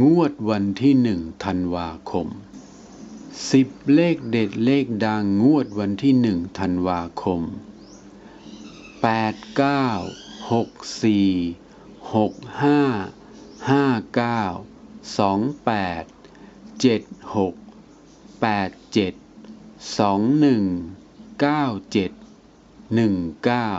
งวดวันที่หนึ่งธันวาคมสิบเลขเด็ดเลขดังงวดวันที่หนึ่งธันวาคมแปดเก้าหกสี่หกห้าห้าเก้าสองแปดเจ็ดหกแปดเจ็ดสองหนึ่งเก้าเจ็ดหนึ่งเก้า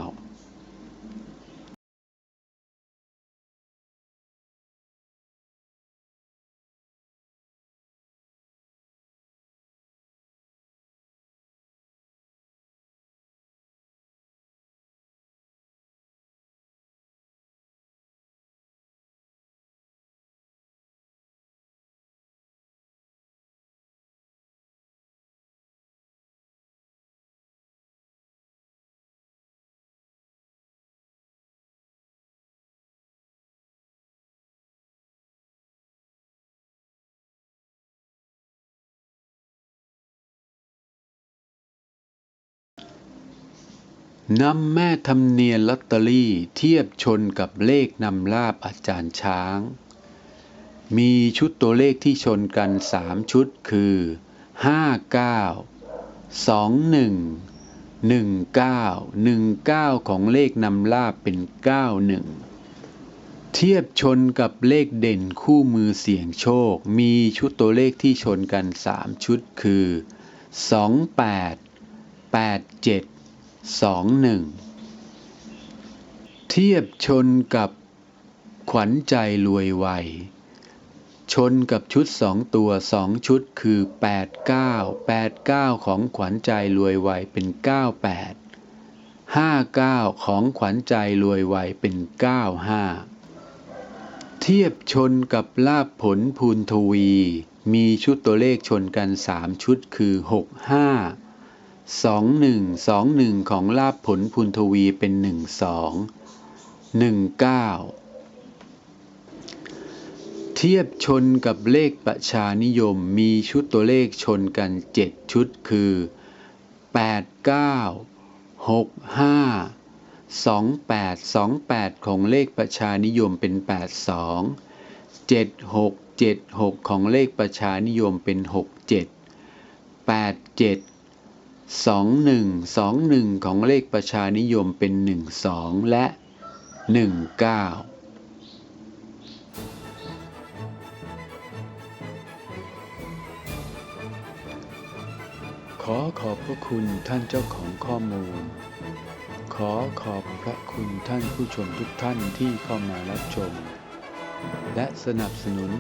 นำแม่ทำเนียนลอตเตอรี่เทียบชนกับเลขนำลาบอาจารย์ช้าง มีชุดตัวเลขที่ชนกัน 3 ชุดคือ 59 21 19 19 ของเลขนำลาบเป็น 91 เทียบชนกับเลขเด่นคู่มือเสี่ยงโชค มีชุดตัวเลขที่ชนกัน 3 ชุดคือ 28 87 สองหนึ่งเทียบชนกับขวัญใจรวยไวชนกับชุดสองตัวสองชุดคือ 89 89 ของขวัญใจรวยไวเป็น 98 59 ของขวัญใจรวยไวเป็น 95 เทียบชนกับลาบผลภูนทวี มีชุดตัวเลขชนกัน 3 ชุดคือ 65 สองหนึ่งสองหนึ่งของลาบผลพุนทวีเป็นหนึ่งสองหนึ่งเก้าเทียบชนกับเลขประชานิยมมีชุดตัวเลขชนกันเจ็ดชุดคือแปดเก้าหกห้าสองแปดสองแปดของเลขประชานิยมเป็นแปดสองเจ็ดหกเจ็ดหกของเลขประชานิยมเป็นหกเจ็ดแปดเจ็ด สองหนึ่งสองหนึ่งของเลขประชานิยมเป็นหนึ่งสองและหนึ่งเก้าขอขอบพระคุณท่านเจ้าของข้อมูล ขอขอบพระคุณท่านผู้ชมทุกท่านที่เข้ามารับชม และสนับสนุน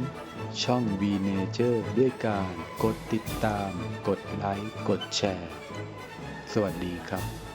ช่อง V Nature ด้วยการกดติดตาม กดไลค์ กดแชร์ สวัสดีครับ